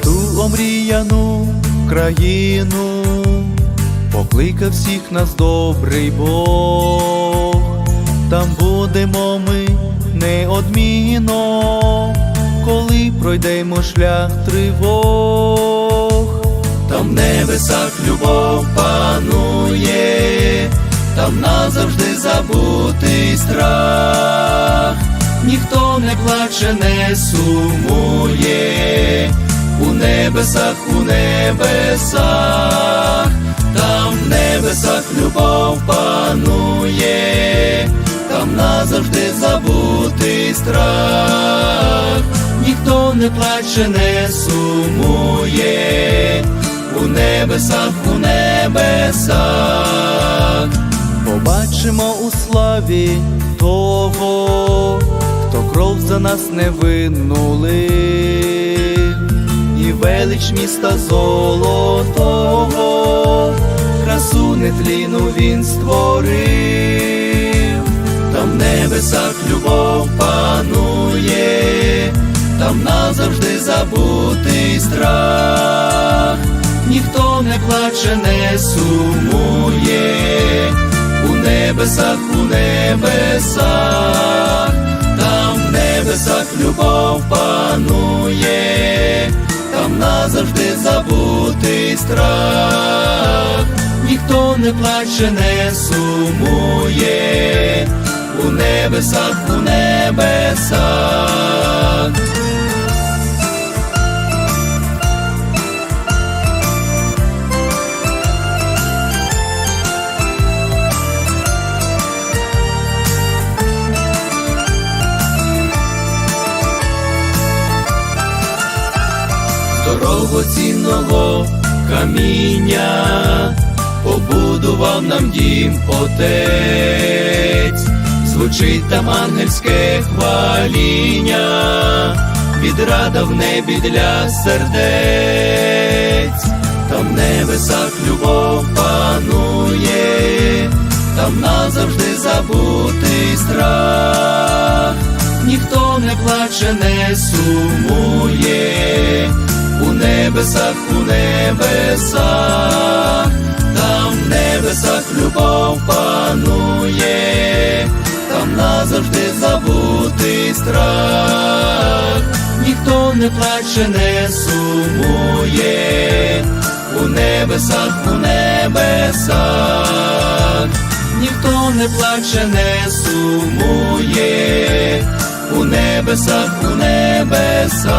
святу омріяну країну, покликав всіх нас добрий Бог, там будемо ми неодмінно, коли пройдемо шлях тривог, там в небесах любов панує, там назавжди забутий страх. Ніхто не плаче, не сумує, небесах, у небесах, там в небесах любов панує, там назавжди забутий страх, ніхто не плаче, не сумує, у небесах, у небесах. Побачимо у славі того, хто кров за нас невинну лив, велич міста золотого, красу нетліну він створив, там в небесах любов панує, там назавжди забутий страх, ніхто не плаче, не сумує у небесах, у небесах, назавжди забутий страх, ніхто не плаче, не сумує, у небесах, у небесах. Дорогоцінного каміння. Побудував нам дім отець, звучить там ангельське хваління, відрада в небі для сердець, там в небесах любов панує, там назавжди забутий страх, ніхто не плаче, не сумує у небесах, у небесах, там в небесах любов панує, там назавжди забутий страх, ніхто не плаче, не сумує, у небесах, у небесах, ніхто не плаче, не сумує у небесах, у небесах.